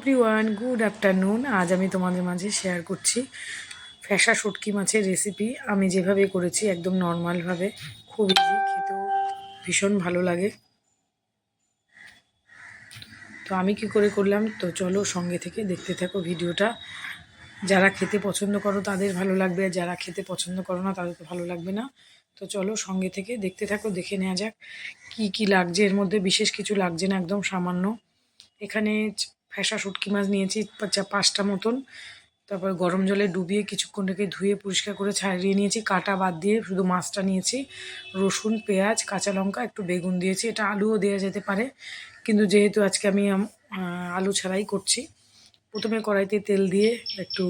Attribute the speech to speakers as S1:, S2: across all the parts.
S1: Everyone, good afternoon. আজ আমি তোমাদের মাঝে শেয়ার করছি ফ্যাসা শুটকি মাছের রেসিপি আমি যেভাবে করেছি একদম নর্মালভাবে খুব ইজি খেতেও ভীষণ ভালো লাগে। তো আমি কি করে করলাম? তো চলো সঙ্গে থেকে দেখতে থাকো ভিডিওটা। যারা খেতে পছন্দ করো, তাদের ভালো লাগবে। আর যারা খেতে পছন্দ করো না, তাদের তো ভালো লাগবে না। তো চলো সঙ্গে থেকে দেখতে থাকো, দেখে নেওয়া যাক কি কি লাগছে। এর মধ্যে বিশেষ কিছু লাগছে না, একদম সামান্য। এখানে ফ্যাসা শুটকি মাছ নিয়েছি পাঁচটা মতন। তারপর গরম জলে ডুবিয়ে কিছুক্ষণ রেখে ধুয়ে পরিষ্কার করে ছাড়িয়ে নিয়েছি। কাটা বাদ দিয়ে শুধু মাছটা নিয়েছি। রসুন, পেঁয়াজ, কাঁচা লঙ্কা, একটু বেগুন দিয়েছি। এটা আলুও দেওয়া যেতে পারে। কিন্তু যেহেতু আজকে আমি আলু ছাড়াই করছি, প্রথমে কড়াইতে তেল দিয়ে একটু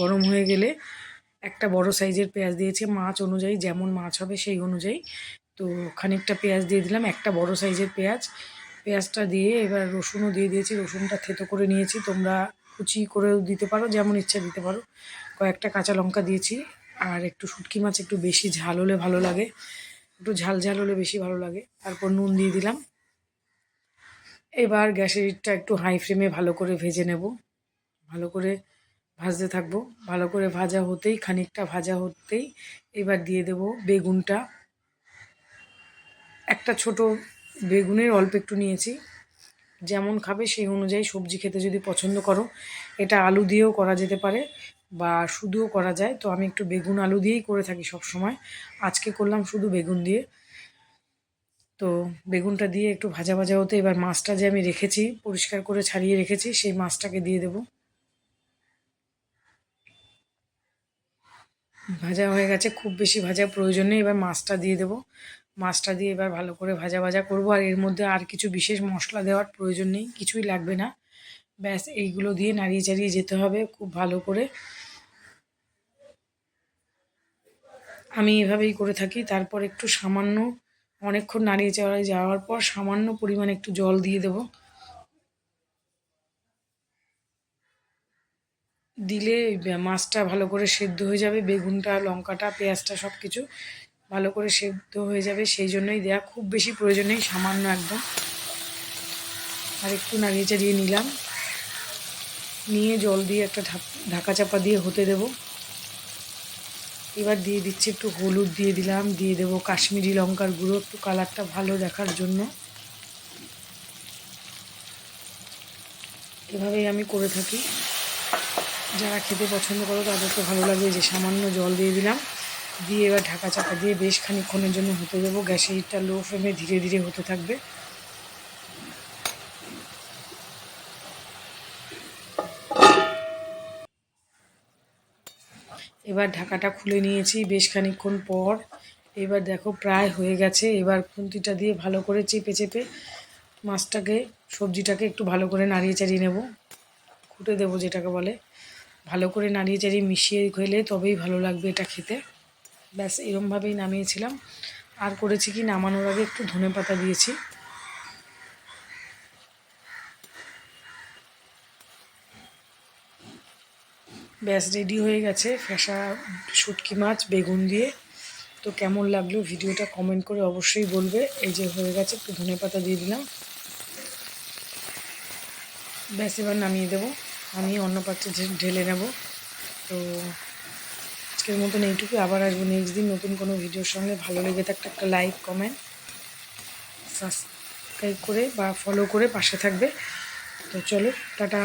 S1: গরম হয়ে গেলে একটা বড় সাইজের পেঁয়াজ দিয়েছি। মাছ অনুযায়ী যেমন মাছ হবে সেই অনুযায়ী। তো খানিকটা পেঁয়াজ দিয়ে দিলাম। একটা বড় সাইজের পেঁয়াজ। পেঁয়াজটা দিয়ে এবার রসুনও দিয়ে দিয়েছি, রসুনটা থেতো করে নিয়েছি, তোমরা কুচি করেও দিতে পারো, যেমন ইচ্ছা দিতে পারো। কয়েকটা কাঁচা লঙ্কা দিয়েছি, আর একটু শুটকি মাছ একটু বেশি ঝাল হলে ভালো লাগে, একটু ঝাল ঝাল হলে বেশি ভালো লাগে। তারপর নুন দিয়ে দিলাম। এবার গ্যাসের ইটটা একটু হাই ফ্লেমে ভালো করে ভেজে নেব। ভালো করে ভাজতে থাকব। ভালো করে ভাজা হতেই, খানিকটা ভাজা হতেই এবার দিয়ে দেব বেগুনটা। একটা ছোট বেগুনের অল্প একটু নিয়েছি। যেমন খাবে সেই অনুযায়ী সবজি খেতে যদি পছন্দ করো। এটা আলু দিয়েও করা যেতে পারে বা শুধুও করা যায়। তো আমি একটু বেগুন আলু দিয়েই করে থাকি সব সময় আজকে করলাম শুধু বেগুন দিয়ে। তো বেগুনটা দিয়ে একটু ভাজা ভাজা হতে এবার মাছটা যে আমি রেখেছি, পরিষ্কার করে ছাড়িয়ে রেখেছি, সেই মাছটাকে দিয়ে দেব। ভাজা হয়ে গেছে, খুব বেশি ভাজা প্রয়োজন নেই। এবার মাছটা দিয়ে দেব। মাছটা দিয়ে এবার ভালো করে ভাজা ভাজা করব। আর এর মধ্যে আর কিছু বিশেষ মশলা দেওয়ার প্রয়োজন নেই, কিছুই লাগবে না। ব্যাস, এইগুলো দিয়ে নাড়িয়ে চাড়িয়ে যেতে হবে খুব ভালো করে। আমি এভাবেই করে থাকি। তারপর একটু সামান্য অনেকক্ষণ নাড়িয়ে চাড়িয়ে যাওয়ার পর সামান্য পরিমাণে একটু জল দিয়ে দেব। দিলে মাছটা ভালো করে সেদ্ধ হয়ে যাবে, বেগুনটা, লঙ্কাটা, পেঁয়াজটা সব কিছু ভালো করে সেদ্ধ হয়ে যাবে, সেই জন্যই দেয়া। খুব বেশি প্রয়োজন নেই, সামান্য একদম। আর একটু নাড়িয়ে চাড়িয়ে নিলাম। নিয়ে জল দিয়ে একটা ঢাক- চাপা দিয়ে হতে দেব। এবার দিয়ে দিচ্ছি একটু হলুদ দিয়ে দিলাম, দিয়ে দেবো কাশ্মীরি লঙ্কার গুঁড়ো, একটু কালারটা ভালো দেখার জন্য। এভাবেই আমি করে থাকি। যারা খেতে পছন্দ করো তাদের তো ভালো লাগবে যে সামান্য জল দিয়ে দিলাম। দিয়ে এবার ঢাকা চাপা দিয়ে বেশ খানিক্ষণের জন্য হতে দেবো। গ্যাসের হিটটা লো ফ্লেমে ধীরে ধীরে হতে থাকবে। এবার ঢাকাটা খুলে নিয়েছি বেশ খানিকক্ষণ পর। এবার দেখো প্রায় হয়ে গেছে। এবার খুন্তিটা দিয়ে ভালো করে চেপে চেপে মাছটাকে, সবজিটাকে একটু ভালো করে নাড়িয়ে চাড়িয়ে নেব। খুঁটে দেবো যেটাকে বলে। ভালো করে নাড়িয়ে চাড়িয়ে মিশিয়ে খেলে তবেই ভালো লাগবে এটা খেতে। ব্যাস, এরমভাবেই নামিয়েছিলাম। আর করেছি কি, নামানোর আগে একটু ধনে পাতা দিয়েছি। ব্যাস রেডি হয়ে গেছে ফ্যাসা শুটকি মাছ, বেগুন দিয়ে। তো কেমন লাগল ভিডিওটা কমেন্ট করে অবশ্যই বলবে। এই যে হয়ে গেছে, একটু ধনে পাতা দিয়ে দিলাম। ব্যাস, এবার নামিয়ে দেবো। আমি অন্য পাত্রে ঢেলে নেব। তো আজকের মতন এইটুকু আবার আসব নেক্সট দিন নতুন কোনো ভিডিওর সঙ্গে। ভালো লেগে থাকলে একটা লাইক কমেন্ট সাবস্ক্রাইব করে বা ফলো করে পাশে থাকবে। তো চলো, টাটা।